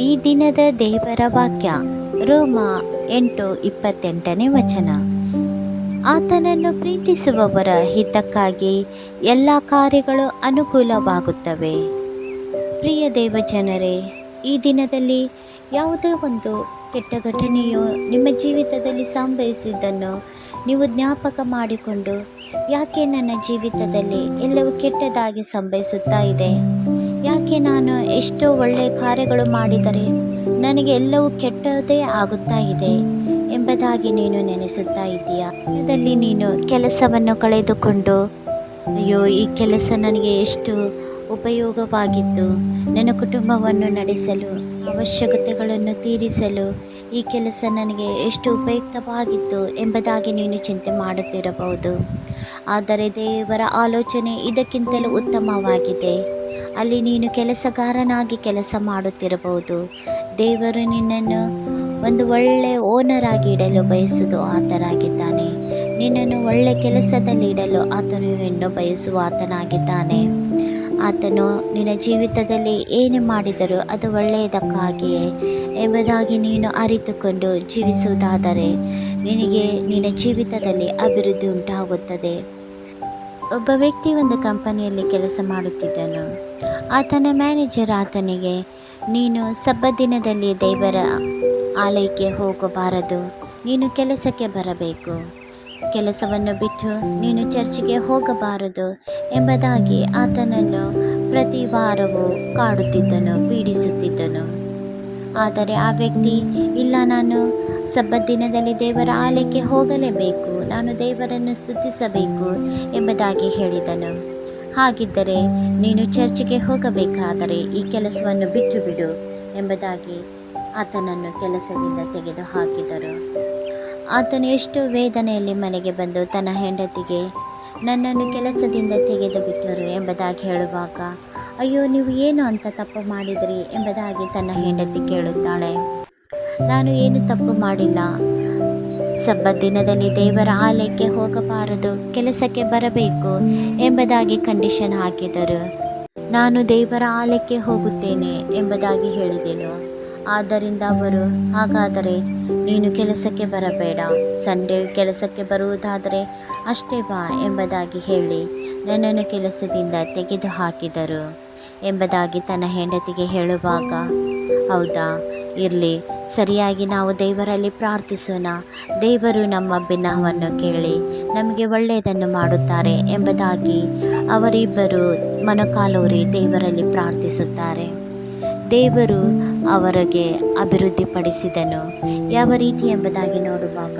ಈ ದಿನದ ದೇವರ ವಾಕ್ಯ, ರೋಮ ಎಂಟು ಇಪ್ಪತ್ತೆಂಟನೇ ವಚನ. ಆತನನ್ನು ಪ್ರೀತಿಸುವವರ ಹಿತಕ್ಕಾಗಿ ಎಲ್ಲ ಕಾರ್ಯಗಳು ಅನುಕೂಲವಾಗುತ್ತವೆ. ಪ್ರಿಯ ದೇವಜನರೇ, ಈ ದಿನದಲ್ಲಿ ಯಾವುದೇ ಒಂದು ಕೆಟ್ಟ ಘಟನೆಯು ನಿಮ್ಮ ಜೀವಿತದಲ್ಲಿ ಸಂಭವಿಸಿದ್ದನ್ನು ನೀವು ಜ್ಞಾಪಕ ಮಾಡಿಕೊಂಡು, ಯಾಕೆ ನನ್ನ ಜೀವಿತದಲ್ಲಿ ಎಲ್ಲವೂ ಕೆಟ್ಟದಾಗಿ ಸಂಭವಿಸುತ್ತಾ ಇದೆ? ಯಾಕೆ ನಾನು ಎಷ್ಟೋ ಒಳ್ಳೆಯ ಕಾರ್ಯಗಳು ಮಾಡಿದರೆ ನನಗೆ ಎಲ್ಲವೂ ಕೆಟ್ಟದೇ ಆಗುತ್ತಾ ಇದೆ ಎಂಬುದಾಗಿ ನೀನು ನೆನೆಸುತ್ತಾ ಇದ್ದೀಯಾ? ಇದರಲ್ಲಿ ನೀನು ಕೆಲಸವನ್ನು ಕಳೆದುಕೊಂಡು, ಅಯ್ಯೋ, ಈ ಕೆಲಸ ನನಗೆ ಎಷ್ಟು ಉಪಯೋಗವಾಗಿತ್ತು. ನನ್ನ ಕುಟುಂಬವನ್ನು ನಡೆಸಲು, ಅವಶ್ಯಕತೆಗಳನ್ನು ತೀರಿಸಲು ಈ ಕೆಲಸ ನನಗೆ ಎಷ್ಟು ಉಪಯುಕ್ತವಾಗಿತ್ತು ಎಂಬುದಾಗಿ ನೀನು ಚಿಂತೆ ಮಾಡುತ್ತಿರಬಹುದು. ಆದರೆ ದೇವರ ಆಲೋಚನೆ ಇದಕ್ಕಿಂತಲೂ ಉತ್ತಮವಾಗಿದೆ. ಅಲ್ಲಿ ನೀನು ಕೆಲಸಗಾರನಾಗಿ ಕೆಲಸ ಮಾಡುತ್ತಿರಬಹುದು. ದೇವರು ನಿನ್ನನ್ನು ಒಂದು ಒಳ್ಳೆಯ ಓನರಾಗಿ ಇಡಲು ಬಯಸುವುದು ಆತನಾಗಿದ್ದಾನೆ. ನಿನ್ನನ್ನು ಒಳ್ಳೆ ಕೆಲಸದಲ್ಲಿ ಇಡಲು ಆತನು ಹೆಣ್ಣು ಬಯಸುವ ಆತನಾಗಿದ್ದಾನೆ. ಆತನು ನಿನ್ನ ಜೀವಿತದಲ್ಲಿ ಏನು ಮಾಡಿದರೂ ಅದು ಒಳ್ಳೆಯದಕ್ಕಾಗಿಯೇ ಎಂಬುದಾಗಿ ನೀನು ಅರಿತುಕೊಂಡು ಜೀವಿಸುವುದಾದರೆ ನಿನಗೆ ನಿನ್ನ ಜೀವಿತದಲ್ಲಿ ಅಭಿವೃದ್ಧಿ ಉಂಟಾಗುತ್ತದೆ. ಒಬ್ಬ ವ್ಯಕ್ತಿ ಒಂದು ಕಂಪನಿಯಲ್ಲಿ ಕೆಲಸ ಮಾಡುತ್ತಿದ್ದನು. ಆತನ ಮ್ಯಾನೇಜರ್ ಆತನಿಗೆ, ನೀನು ಸಬ್ಬ ದಿನದಲ್ಲಿ ದೇವರ ಆಲಯಕ್ಕೆ ಹೋಗಬಾರದು. ನೀನು ಕೆಲಸಕ್ಕೆ ಬರಬೇಕು. ಕೆಲಸವನ್ನು ಬಿಟ್ಟು ನೀನು ಚರ್ಚಿಗೆ ಹೋಗಬಾರದು ಎಂಬುದಾಗಿ ಆತನನ್ನು ಪ್ರತಿ ವಾರವೂ ಕಾಡುತ್ತಿದ್ದನು ಪೀಡಿಸುತ್ತಿದ್ದನು ಆದರೆ ಆ ವ್ಯಕ್ತಿ, ಇಲ್ಲ, ನಾನು ಸಬ್ಬತ್ ದಿನದಲ್ಲಿ ದೇವರ ಆಲಯಕ್ಕೆ ಹೋಗಲೇಬೇಕು. ನಾನು ದೇವರನ್ನು ಸ್ತುತಿಸಬೇಕು ಎಂಬುದಾಗಿ ಹೇಳಿದನು. ಹಾಗಿದ್ದರೆ ನೀನು ಚರ್ಚಿಗೆ ಹೋಗಬೇಕಾದರೆ ಈ ಕೆಲಸವನ್ನು ಬಿಟ್ಟು ಬಿಡು ಎಂಬುದಾಗಿ ಆತನನ್ನು ಕೆಲಸದಿಂದ ತೆಗೆದು ಹಾಕಿದರು ಆತನು ಎಷ್ಟು ವೇದನೆಯಲ್ಲಿ ಮನೆಗೆ ಬಂದು ತನ್ನ ಹೆಂಡತಿಗೆ, ನನ್ನನ್ನು ಕೆಲಸದಿಂದ ತೆಗೆದು ಬಿಟ್ಟರು ಎಂಬುದಾಗಿ ಹೇಳುವಾಗ, ಅಯ್ಯೋ, ನೀವು ಏನು ಅಂತ ತಪ್ಪು ಮಾಡಿದಿರಿ? ಎಂಬುದಾಗಿ ತನ್ನ ಹೆಂಡತಿ ಕೇಳುತ್ತಾಳೆ. ನಾನು ಏನು ತಪ್ಪು ಮಾಡಿಲ್ಲ. ಸಬ್ಬ ದಿನದಲ್ಲಿ ದೇವರ ಆಲಯಕ್ಕೆ ಹೋಗಬಾರದು, ಕೆಲಸಕ್ಕೆ ಬರಬೇಕು ಎಂಬುದಾಗಿ ಕಂಡೀಷನ್ ಹಾಕಿದರು. ನಾನು ದೇವರ ಆಲಯಕ್ಕೆ ಹೋಗುತ್ತೇನೆ ಎಂಬುದಾಗಿ ಹೇಳಿದೆನು. ಆದ್ದರಿಂದ ಅವರು, ಹಾಗಾದರೆ ನೀನು ಕೆಲಸಕ್ಕೆ ಬರಬೇಡ, ಸಂಡೇ ಕೆಲಸಕ್ಕೆ ಬರುವುದಾದರೆ ಅಷ್ಟೇ ಬಾ ಎಂಬುದಾಗಿ ಹೇಳಿ ನನ್ನನ್ನು ಕೆಲಸದಿಂದ ತೆಗೆದು ಹಾಕಿದರು ಎಂಬುದಾಗಿ ತನ್ನ ಹೆಂಡತಿಗೆ ಹೇಳುವಾಗ, ಹೌದಾ? ಇರಲಿ, ಸರಿಯಾಗಿ ನಾವು ದೇವರಲ್ಲಿ ಪ್ರಾರ್ಥಿಸೋಣ. ದೇವರು ನಮ್ಮ ಭಿನ್ನವನ್ನು ಕೇಳಿ ನಮಗೆ ಒಳ್ಳೆಯದನ್ನು ಮಾಡುತ್ತಾರೆ ಎಂಬುದಾಗಿ ಅವರಿಬ್ಬರು ಮನಕಾಲೋರಿ ದೇವರಲ್ಲಿ ಪ್ರಾರ್ಥಿಸುತ್ತಾರೆ. ದೇವರು ಅವರಿಗೆ ಅಭಿವೃದ್ಧಿಪಡಿಸಿದನು. ಯಾವ ರೀತಿ ಎಂಬುದಾಗಿ ನೋಡುವಾಗ,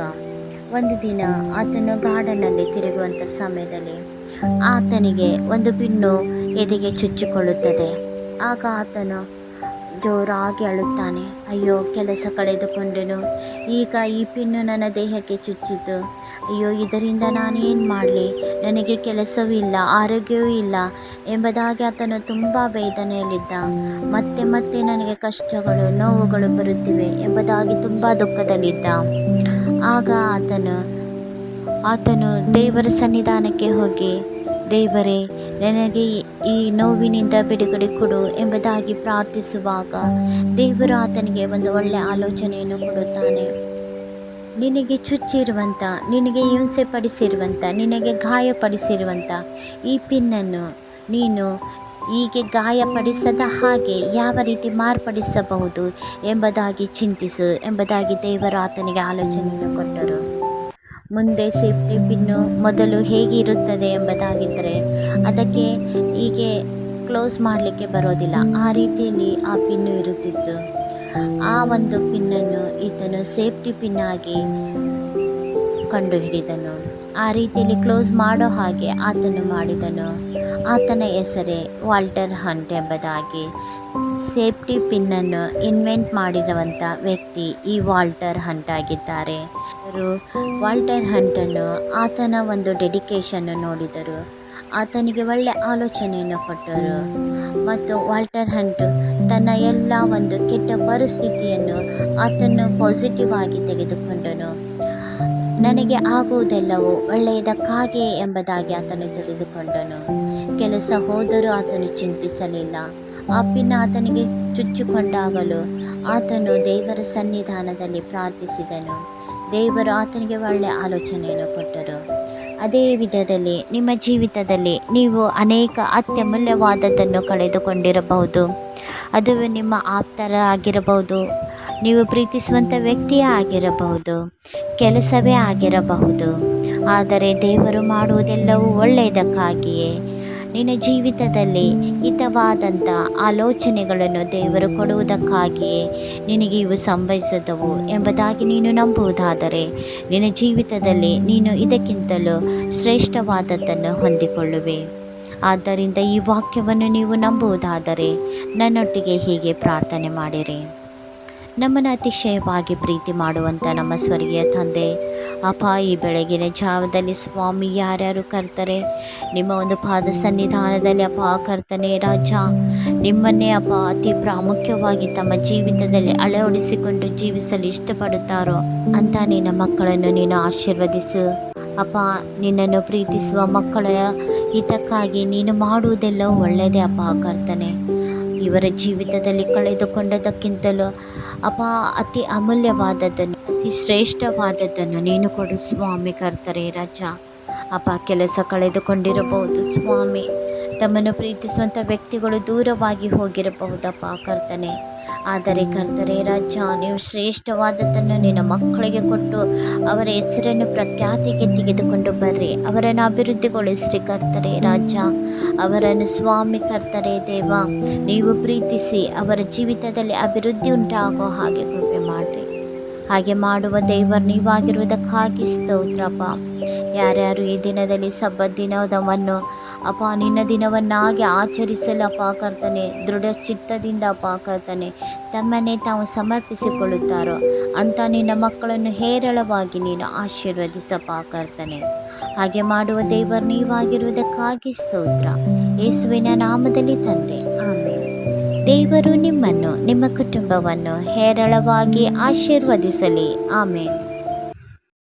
ಒಂದು ದಿನ ಆತನು ಗಾರ್ಡನಲ್ಲಿ ತಿರುಗುವಂಥ ಸಮಯದಲ್ಲಿ ಆತನಿಗೆ ಒಂದು ಬಿನ್ನು ಎದೆಗೆ ಚುಚ್ಚಿಕೊಳ್ಳುತ್ತದೆ. ಆಗ ಆತನು ಜೋರಾಗಿ ಅಳುತ್ತಾನೆ. ಅಯ್ಯೋ, ಕೆಲಸ ಕಳೆದುಕೊಂಡೆನು. ಈಗ ಈ ಪಿನ್ನು ನನ್ನ ದೇಹಕ್ಕೆ ಚುಚ್ಚಿತು. ಅಯ್ಯೋ, ಇದರಿಂದ ನಾನೇನು ಮಾಡಲಿ? ನನಗೆ ಕೆಲಸವೂ ಇಲ್ಲ, ಆರೋಗ್ಯವೂ ಇಲ್ಲ ಎಂಬುದಾಗಿ ಆತನು ತುಂಬ ವೇದನೆಯಲ್ಲಿದ್ದ. ಮತ್ತೆ ಮತ್ತೆ ನನಗೆ ಕಷ್ಟಗಳು, ನೋವುಗಳು ಬರುತ್ತಿವೆ ಎಂಬುದಾಗಿ ತುಂಬ ದುಃಖದಲ್ಲಿದ್ದ. ಆಗ ಆತನು ಆತನು ದೇವರ ಸನ್ನಿಧಾನಕ್ಕೆ ಹೋಗಿ ದೇವರೇ, ನನಗೆ ಈ ನೋವಿನಿಂದ ಬಿಡುಗಡೆ ಕೊಡು ಎಂಬುದಾಗಿ ಪ್ರಾರ್ಥಿಸುವಾಗ ದೇವರು ಆತನಿಗೆ ಒಂದು ಒಳ್ಳೆಯ ಆಲೋಚನೆಯನ್ನು ಕೊಡುತ್ತಾನೆ. ನಿನಗೆ ಚುಚ್ಚಿರುವಂಥ, ನಿನಗೆ ಹಿಂಸೆ ಪಡಿಸಿರುವಂಥ ನಿನಗೆ ಗಾಯಪಡಿಸಿರುವಂಥ ಈ ಪಿನ್ನನ್ನು ನೀನು ಹೀಗೆ ಗಾಯಪಡಿಸದ ಹಾಗೆ ಯಾವ ರೀತಿ ಮಾರ್ಪಡಿಸಬಹುದು ಎಂಬುದಾಗಿ ಚಿಂತಿಸು ಎಂಬುದಾಗಿ ದೇವರು ಆತನಿಗೆ ಆಲೋಚನೆಯನ್ನು ಕೊಟ್ಟರು. ಮುಂದೆ ಸೇಫ್ಟಿ ಪಿನ್ನು ಮೊದಲು ಹೇಗಿರುತ್ತದೆ ಎಂಬುದಾಗಿದ್ದರೆ ಅದಕ್ಕೆ ಹೀಗೆ ಕ್ಲೋಸ್ ಮಾಡಲಿಕ್ಕೆ ಬರೋದಿಲ್ಲ. ಆ ರೀತಿಯಲ್ಲಿ ಆ ಪಿನ್ನು ಇರುತ್ತಿತ್ತು. ಆ ಒಂದು ಪಿನ್ನನ್ನು ಈತನು ಸೇಫ್ಟಿ ಪಿನ್ನಾಗಿ ಕಂಡುಹಿಡಿದನು. ಆ ರೀತಿಯಲ್ಲಿ ಕ್ಲೋಸ್ ಮಾಡೋ ಹಾಗೆ ಆತನು ಮಾಡಿದನು. ಆತನ ಹೆಸರೇ ವಾಲ್ಟರ್ ಹಂಟ್ ಎಂಬುದಾಗಿ. ಸೇಫ್ಟಿ ಪಿನ್ನನ್ನು ಇನ್ವೆಂಟ್ ಮಾಡಿರುವಂಥ ವ್ಯಕ್ತಿ ಈ ವಾಲ್ಟರ್ ಹಂಟ್ ಆಗಿದ್ದಾರೆ. ಅವರು ವಾಲ್ಟರ್ ಹಂಟನ್ನು ಆತನ ಒಂದು ಡೆಡಿಕೇಶನ್ನು ನೋಡಿದರು. ಆತನಿಗೆ ಒಳ್ಳೆ ಆಲೋಚನೆಯನ್ನು ಕೊಟ್ಟರು. ಮತ್ತು ವಾಲ್ಟರ್ ಹಂಟು ತನ್ನ ಎಲ್ಲ ಒಂದು ಕೆಟ್ಟ ಪರಿಸ್ಥಿತಿಯನ್ನು ಆತನು ಪಾಸಿಟಿವ್ ಆಗಿ ತೆಗೆದುಕೊಂಡನು. ನನಗೆ ಆಗುವುದೆಲ್ಲವೂ ಒಳ್ಳೆಯದಕ್ಕಾಗೆ ಎಂಬುದಾಗಿ ಆತನು ತಿಳಿದುಕೊಂಡನು. ಕೆಲಸ ಹೋದರೂ ಆತನು ಚಿಂತಿಸಲಿಲ್ಲ. ಆ ಆತನಿಗೆ ಚುಚ್ಚಿಕೊಂಡಾಗಲೂ ಆತನು ದೇವರ ಸನ್ನಿಧಾನದಲ್ಲಿ ಪ್ರಾರ್ಥಿಸಿದನು. ದೇವರು ಆತನಿಗೆ ಒಳ್ಳೆಯ ಆಲೋಚನೆಯನ್ನು ಕೊಟ್ಟರು. ಅದೇ ವಿಧದಲ್ಲಿ ನಿಮ್ಮ ಜೀವಿತದಲ್ಲಿ ನೀವು ಅನೇಕ ಅತ್ಯಮೂಲ್ಯವಾದದ್ದನ್ನು ಕಳೆದುಕೊಂಡಿರಬಹುದು. ಅದು ನಿಮ್ಮ ಆಪ್ತರ ಆಗಿರಬಹುದು ನೀವು ಪ್ರೀತಿಸುವಂಥ ವ್ಯಕ್ತಿಯೇ ಆಗಿರಬಹುದು. ಕೆಲಸವೇ ಆಗಿರಬಹುದು. ಆದರೆ ದೇವರು ಮಾಡುವುದೆಲ್ಲವೂ ಒಳ್ಳೆಯದಕ್ಕಾಗಿಯೇ. ನಿನ್ನ ಜೀವಿತದಲ್ಲಿ ಹಿತವಾದಂಥ ಆಲೋಚನೆಗಳನ್ನು ದೇವರು ಕೊಡುವುದಕ್ಕಾಗಿಯೇ ನಿನಗೆ ಇವು ಸಂಭವಿಸಿದವು ಎಂಬುದಾಗಿ ನೀನು ನಂಬುವುದಾದರೆ ನಿನ್ನ ಜೀವಿತದಲ್ಲಿ ನೀನು ಇದಕ್ಕಿಂತಲೂ ಶ್ರೇಷ್ಠವಾದದ್ದನ್ನು ಹೊಂದಿಕೊಳ್ಳುವೆ. ಆದ್ದರಿಂದ ಈ ವಾಕ್ಯವನ್ನು ನೀವು ನಂಬುವುದಾದರೆ ನನ್ನೊಟ್ಟಿಗೆ ಹೀಗೆ ಪ್ರಾರ್ಥನೆ ಮಾಡಿರಿ. ನಮ್ಮನ್ನು ಅತಿಶಯವಾಗಿ ಪ್ರೀತಿ ಮಾಡುವಂಥ ನಮ್ಮ ಸ್ವರ್ಗೀಯ ತಂದೆ. ಅಪ್ಪ, ಈ ಬೆಳಗಿನ ಜಾವದಲ್ಲಿ ಸ್ವಾಮಿ ಯಾರ್ಯಾರು ಕರ್ತಾರೆ? ನಿಮ್ಮ ಒಂದು ಪಾದ ಸನ್ನಿಧಾನದಲ್ಲಿ ಅಪ್ಪ, ಕರ್ತನೆ ರಾಜ. ನಿಮ್ಮನ್ನೇ ಅಪ್ಪ ಅತಿ ಪ್ರಾಮುಖ್ಯವಾಗಿ ತಮ್ಮ ಜೀವಿತದಲ್ಲಿ ಅಳವಡಿಸಿಕೊಂಡು ಜೀವಿಸಲು ಇಷ್ಟಪಡುತ್ತಾರೋ? ಅಂತ ನಿನ್ನ ಮಕ್ಕಳನ್ನು ನೀನು ಆಶೀರ್ವದಿಸು. ಅಪ್ಪ, ನಿನ್ನನ್ನು ಪ್ರೀತಿಸುವ ಮಕ್ಕಳ ಹಿತಕ್ಕಾಗಿ ನೀನು ಮಾಡುವುದೆಲ್ಲ ಒಳ್ಳೆಯದೇ ಅಪ್ಪ, ಕರ್ತನೆ. ಇವರ ಜೀವಿತದಲ್ಲಿ ಕಳೆದುಕೊಂಡದಕ್ಕಿಂತಲೂ ಅಪ ಅತಿ ಅಮೂಲ್ಯವಾದದ್ದನ್ನು, ಅತಿ ಶ್ರೇಷ್ಠವಾದದ್ದನ್ನು ನೀನು ಕೊಡು ಸ್ವಾಮಿ ಕರ್ತರೆ ರಜ. ಅಪ ಕೆಲಸ ಕಳೆದುಕೊಂಡಿರಬಹುದು ಸ್ವಾಮಿ. ತಮ್ಮನ್ನು ಪ್ರೀತಿಸುವಂಥ ವ್ಯಕ್ತಿಗಳು ದೂರವಾಗಿ ಹೋಗಿರಬಹುದಪ್ಪ ಕರ್ತನೆ. ಆದರೆ ಕರ್ತರೆ ರಾಜ ನೀವು ಶ್ರೇಷ್ಠವಾದದ್ದನ್ನು ನಿನ್ನ ಮಕ್ಕಳಿಗೆ ಕೊಟ್ಟು ಅವರ ಹೆಸರನ್ನು ಪ್ರಖ್ಯಾತಿಗೆ ತೆಗೆದುಕೊಂಡು ಬರ್ರಿ. ಅವರನ್ನು ಅಭಿವೃದ್ಧಿಗೊಳಿಸ್ರಿ ಕರ್ತರೆ ರಾಜ ಅವರನ್ನು ಸ್ವಾಮಿ ಕರ್ತರೆ ದೇವ, ನೀವು ಪ್ರೀತಿಸಿ ಅವರ ಜೀವಿತದಲ್ಲಿ ಅಭಿವೃದ್ಧಿ ಉಂಟಾಗೋ ಹಾಗೆ ಕೃಪೆ ಮಾಡಿರಿ. ಹಾಗೆ ಮಾಡುವ ದೇವರು ನೀವಾಗಿರುವುದಕ್ಕಾಗಿ ಸ್ತೋತ್ರಪ್ಪ ಯಾರ್ಯಾರು ಈ ದಿನದಲ್ಲಿ ಸಬ್ಬ ದಿನದವನ್ನು ಅಪ್ಪ ನಿನ್ನ ದಿನವನ್ನಾಗಿ ಆಚರಿಸಲು ಕರ್ತನೆ ದೃಢ ಚಿತ್ತದಿಂದ ಅಪ್ಪ ತಮ್ಮನ್ನೇ ತಾವು ಸಮರ್ಪಿಸಿಕೊಳ್ಳುತ್ತಾರೋ, ಅಂತ ನಿನ್ನ ಮಕ್ಕಳನ್ನು ಹೇರಳವಾಗಿ ನೀನು ಆಶೀರ್ವದಿಸಪ್ಪ ಕರ್ತನೆ. ಹಾಗೆ ಮಾಡುವ ದೇವರು ನೀವಾಗಿರುವುದಕ್ಕಾಗಿ ಸ್ತೋತ್ರ. ಯೇಸುವಿನ ನಾಮದಲ್ಲಿ ತಂದೆ. ಆಮೇಲೆ ದೇವರು ನಿಮ್ಮನ್ನು, ನಿಮ್ಮ ಕುಟುಂಬವನ್ನು ಹೇರಳವಾಗಿ ಆಶೀರ್ವದಿಸಲಿ. ಆಮೇಲೆ